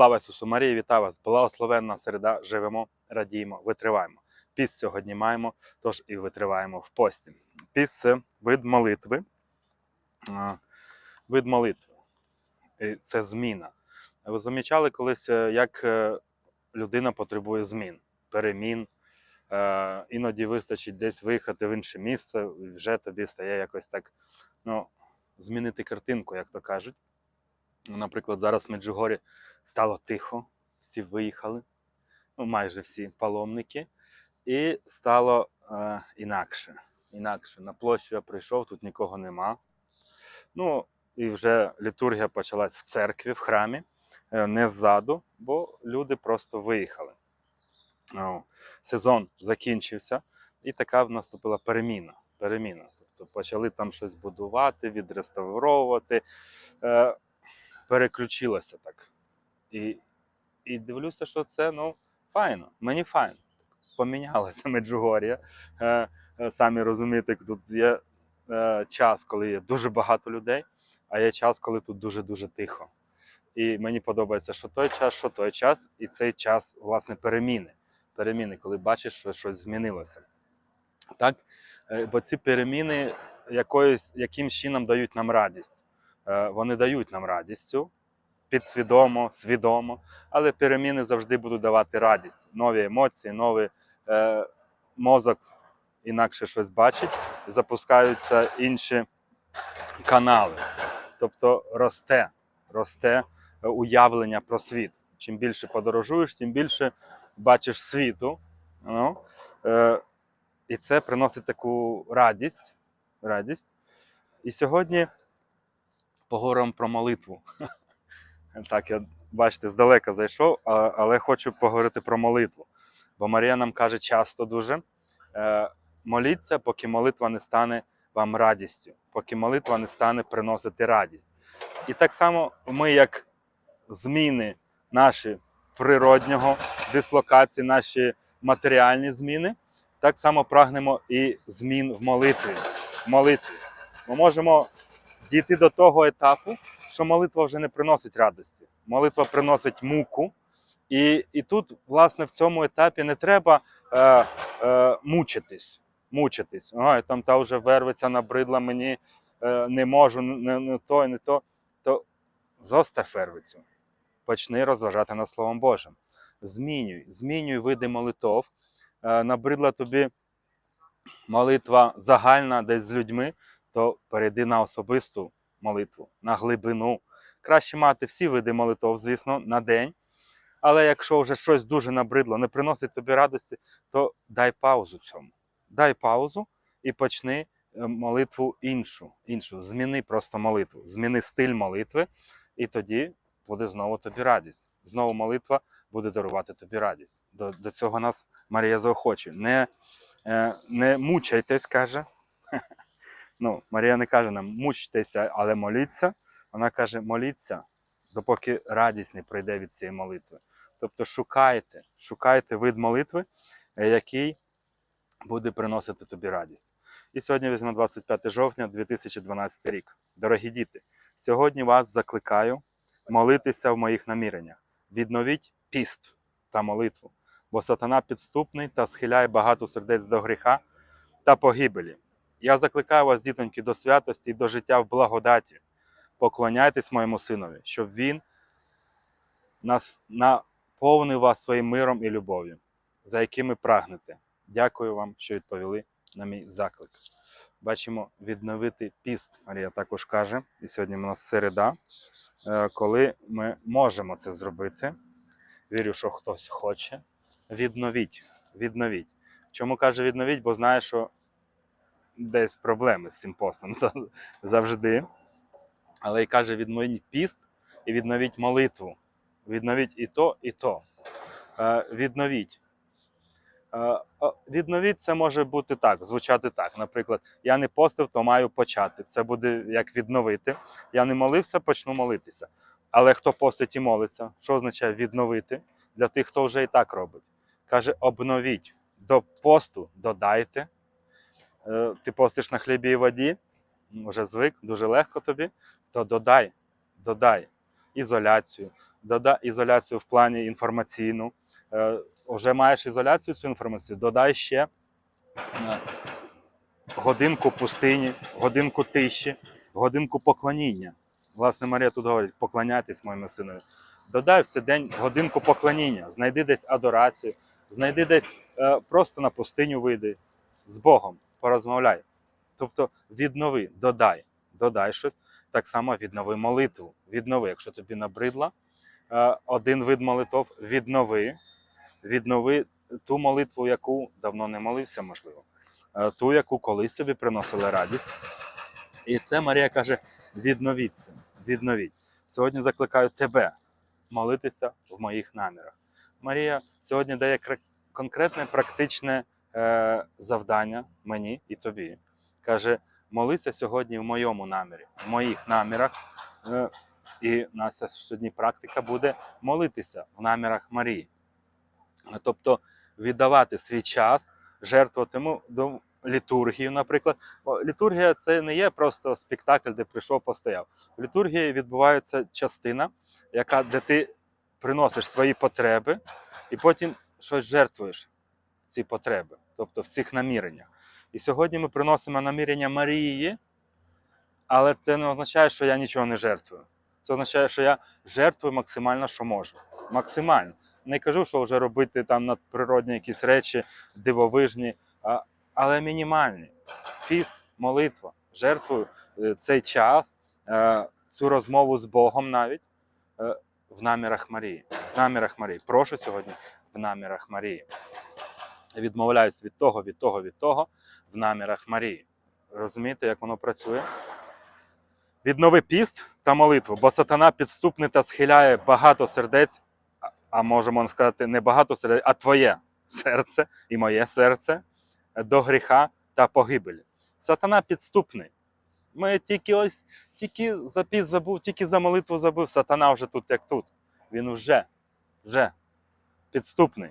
Слава Ісусу Марії, вітаю вас! Благословенна середа, живемо, радіємо, витриваємо. Піст сьогодні маємо, тож і витриваємо в пості. Піст це вид молитви. Вид молитви. І Це зміна. Ви замічали колись, е, як е, людина потребує змін, перемін. Е, Іноді вистачить десь виїхати в інше місце, і вже тобі стає якось так ну, змінити картинку, як то кажуть. Ну, Наприклад, зараз в Меджугорі стало тихо, всі виїхали, ну майже всі паломники, і стало е, інакше. Інакше. На площу я прийшов, тут нікого нема. Ну, і вже літургія почалась в церкві, в храмі, е, не ззаду, бо люди просто виїхали. О, сезон закінчився, і така наступила переміна. переміна. Тобто почали там щось будувати, відреставровувати. Е, переключилося так. І, і дивлюся, що це ну, файно, мені файно. Помінялося Меджугор'я. Е, е, самі розумієте, тут є е, час, коли є дуже багато людей, а є час, коли тут дуже-дуже тихо. І мені подобається, що той час, що той час, і цей час, власне, переміни. Переміни, коли бачиш, що щось змінилося. Так? Е, Бо ці переміни якоюсь, якимсь чином дають нам радість. Е, Вони дають нам радість цю, підсвідомо, свідомо, але переміни завжди будуть давати радість, нові емоції, новий е, мозок інакше щось бачить, запускаються інші канали. Тобто росте, росте е, уявлення про світ. Чим більше подорожуєш, тим більше бачиш світу. Ну, е, і це приносить таку радість. радість. І сьогодні поговоримо про молитву. Так, я бачите, здалека зайшов, але хочу поговорити про молитву. Бо Марія нам каже часто дуже: е, моліться, поки молитва не стане вам радістю, поки молитва не стане приносити радість. І так само ми, як зміни наші природнього дислокації, наші матеріальні зміни, так само прагнемо і змін в молитві. Молитві. Ми можемо дійти до того етапу, що молитва вже не приносить радості. Молитва приносить муку. І, і тут, власне, в цьому етапі не треба е, е, мучитись. мучитись. Ой, там та вже вервиться, набридла мені, е, не можу, не, не то, не то. То зостав вервицю. Почни розважати над Словом Божим. Змінюй, змінюй види молитов. Е, набридла тобі молитва загальна десь з людьми, то перейди на особисту молитву, на глибину. Краще мати всі види молитов, звісно, на день. Але якщо вже щось дуже набридло, не приносить тобі радості, то дай паузу цьому. Дай паузу і почни е, молитву іншу. іншу. Зміни просто молитву, зміни стиль молитви, і тоді буде знову тобі радість. Знову молитва буде дарувати тобі радість. До, до цього нас Марія заохочує. Не, е, не мучайтесь, каже. Ну, Марія не каже нам мучтеся, але моліться. Вона каже, моліться, допоки радість не прийде від цієї молитви. Тобто шукайте, шукайте вид молитви, е, який буде приносити тобі радість. І сьогодні візьме 25 жовтня 2012 рік. Дорогі діти, сьогодні вас закликаю молитися в моїх наміреннях. Відновіть піст та молитву, бо сатана підступний та схиляє багато сердець до гріха та погибелі. Я закликаю вас, дітоньки, до святості і до життя в благодаті. Поклоняйтесь моєму синові, щоб він нас наповнив вас своїм миром і любов'ю, за якими прагнете. Дякую вам, що відповіли на мій заклик. Бачимо відновити піст. Марія також каже, і сьогодні у нас середа, е, коли ми можемо це зробити. Вірю, що хтось хоче. Відновіть. Відновіть. Чому каже відновіть? Бо знає, що десь проблеми з цим постом завжди. Але й каже: відновіть піст і відновіть молитву. Відновіть і то, і то. Е, Відновіть. Е, Відновіть це може бути так, звучати так. Наприклад, я не постив, то маю почати. Це буде як відновити. Я не молився, почну молитися. Але хто постить і молиться, що означає відновити для тих, хто вже і так робить? Каже, обновіть. До посту додайте. Е, Ти постиш на хлібі і воді, вже звик, дуже легко тобі, то додай, додай ізоляцію, додай ізоляцію в плані інформаційну. Е, Вже маєш ізоляцію цю інформацію, додай ще е, годинку пустині, годинку тиші, годинку поклоніння. Власне, Марія тут говорить, поклоняйтесь моєму синові. Додай в цей день годинку поклоніння, знайди десь адорацію, знайди десь просто на пустиню вийди з Богом, порозмовляй. Тобто віднови, додай, додай щось. Так само віднови молитву. Віднови, якщо тобі набридла е, один вид молитов, віднови, віднови ту молитву, яку давно не молився, можливо, е, ту, яку колись тобі приносили радість. І це Марія каже: відновіться, відновіть. Сьогодні закликаю тебе молитися в моїх намірах. Марія сьогодні дає конкретне практичне е, завдання мені і тобі. Каже: молися сьогодні в моєму намірі, в моїх намірах. Е, і наша сьогодні практика буде молитися в намірах Марії. Тобто віддавати свій час, жертвувати літургію, наприклад. Літургія це не є просто спектакль, де прийшов, постояв. В літургії відбувається частина, яка, де ти приносиш свої потреби і потім щось жертвуєш ці потреби, тобто в цих наміреннях. І сьогодні ми приносимо намірення Марії, але це не означає, що я нічого не жертвую. Це означає, що я жертвую максимально, що можу. Максимально. Не кажу, що вже робити там надприродні якісь речі, дивовижні, але мінімальні. Піст, молитва, жертвую е, цей час, е, цю розмову з Богом навіть е, в намірах Марії. В намірах Марії. Прошу сьогодні в намірах Марії. Відмовляюсь від того, від того, від того в намірах Марії. Розумієте, як воно працює? Віднови піст та молитву, бо сатана підступний та схиляє багато сердець, а- можемо сказати, не багато сердець, а твоє серце і моє серце до гріха та погибелі. Сатана підступний. Ми тільки ось, тільки за піст забув, тільки за молитву забув. Сатана вже тут, як тут. Він вже, вже підступний,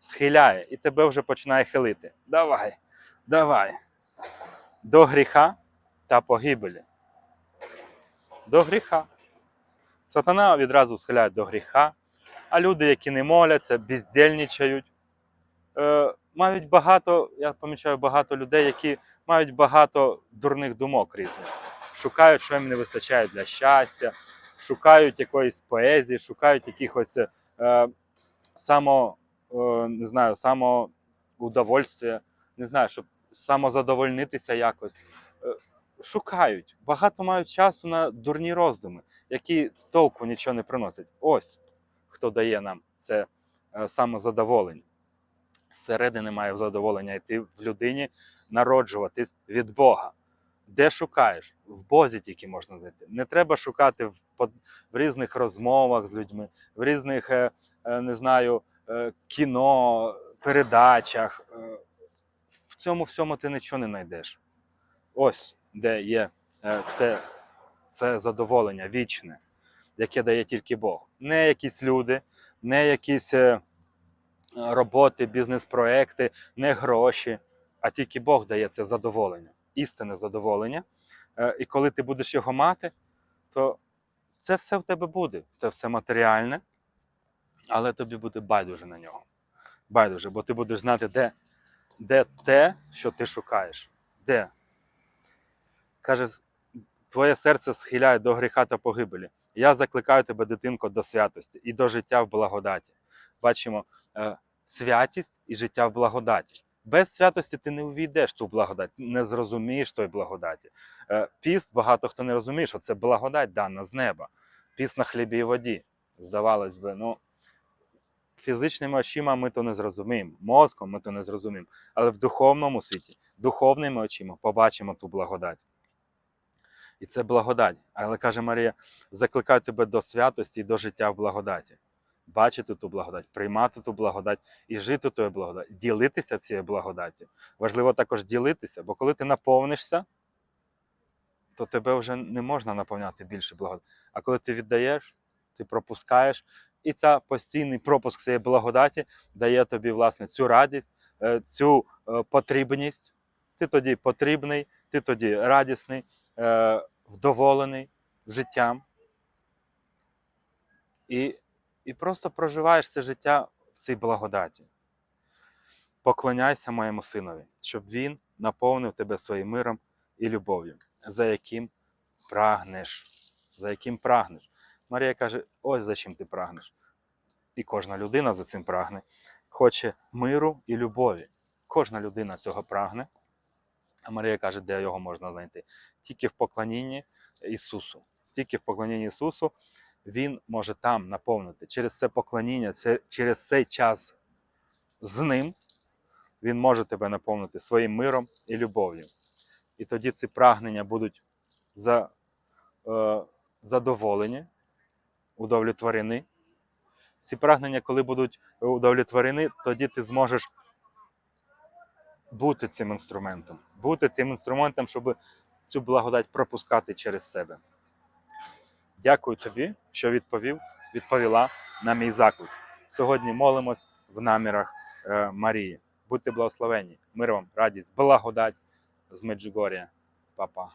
схиляє і тебе вже починає хилити. Давай, давай. До гріха та погибелі до гріха. Сатана відразу схиляє до гріха, а люди, які не моляться, бездельничають. Е, мають багато, я помічаю багато людей, які мають багато дурних думок різних. Шукають, що їм не вистачає для щастя, шукають якоїсь поезії, шукають якихось е, само, не знаю, самоудовольствия, не знаю, щоб самозадовольнитися якось. Е, шукають. Багато мають часу на дурні роздуми, які толку нічого не приносять. Ось хто дає нам це е, самозадоволення. Зсередини має задоволення йти в людині, народжуватись від Бога. Де шукаєш? В Бозі тільки можна знайти. Не треба шукати в, в різних розмовах з людьми, в різних, е, е, не знаю, е, кіно, передачах. Е, В цьому всьому ти нічого не знайдеш. Ось де є е, це, це задоволення вічне, яке дає тільки Бог. Не якісь люди, не якісь е, роботи, бізнес-проекти, не гроші, а тільки Бог дає це задоволення, істинне задоволення. Е, І коли ти будеш його мати, то це все в тебе буде. Це все матеріальне, але тобі буде байдуже на нього. Байдуже, бо ти будеш знати, де, де те, що ти шукаєш. Де? Каже, твоє серце схиляє до гріха та погибелі. Я закликаю тебе, дитинко, до святості і до життя в благодаті. Бачимо е, святість і життя в благодаті. Без святості ти не увійдеш ту благодать, не зрозумієш той благодаті. Е, піст багато хто не розуміє, що це благодать дана з неба. Піст на хлібі і воді. Здавалось би, ну фізичними очима ми то не зрозуміємо, мозком ми то не зрозуміємо. Але в духовному світі, духовними очима побачимо ту благодать. І це благодать. Але каже Марія, закликаю тебе до святості і до життя в благодаті. Бачити ту благодать, приймати ту благодать і жити тою благодаттю, ділитися цією благодаттю. Важливо також ділитися, бо коли ти наповнишся, то тебе вже не можна наповняти більше благодать. А коли ти віддаєш, ти пропускаєш, і ця постійний пропуск цієї благодаті дає тобі власне цю радість, е, цю е, потрібність. Ти тоді потрібний, ти тоді радісний, е, вдоволений життям. І, і просто проживаєш це життя в цій благодаті. Поклоняйся моєму синові, щоб він наповнив тебе своїм миром і любов'ю, за яким прагнеш. За яким прагнеш. Марія каже: ось за чим ти прагнеш. І кожна людина за цим прагне. Хоче миру і любові. Кожна людина цього прагне. А Марія каже, де його можна знайти? Тільки в поклонінні Ісусу. Тільки в поклонінні Ісусу Він може там наповнити. Через це поклоніння, через цей час з Ним Він може тебе наповнити своїм миром і любов'ю. І тоді ці прагнення будуть за, е, задоволені, удовлетворені. Ці прагнення, коли будуть удовлетворені, тоді ти зможеш бути цим інструментом, бути цим інструментом, щоб цю благодать пропускати через себе. Дякую тобі, що відповів, відповіла на мій заклик. Сьогодні молимось в намірах е, Марії. Будьте благословені. Мир вам, радість, благодать з Меджугорія. Па-па.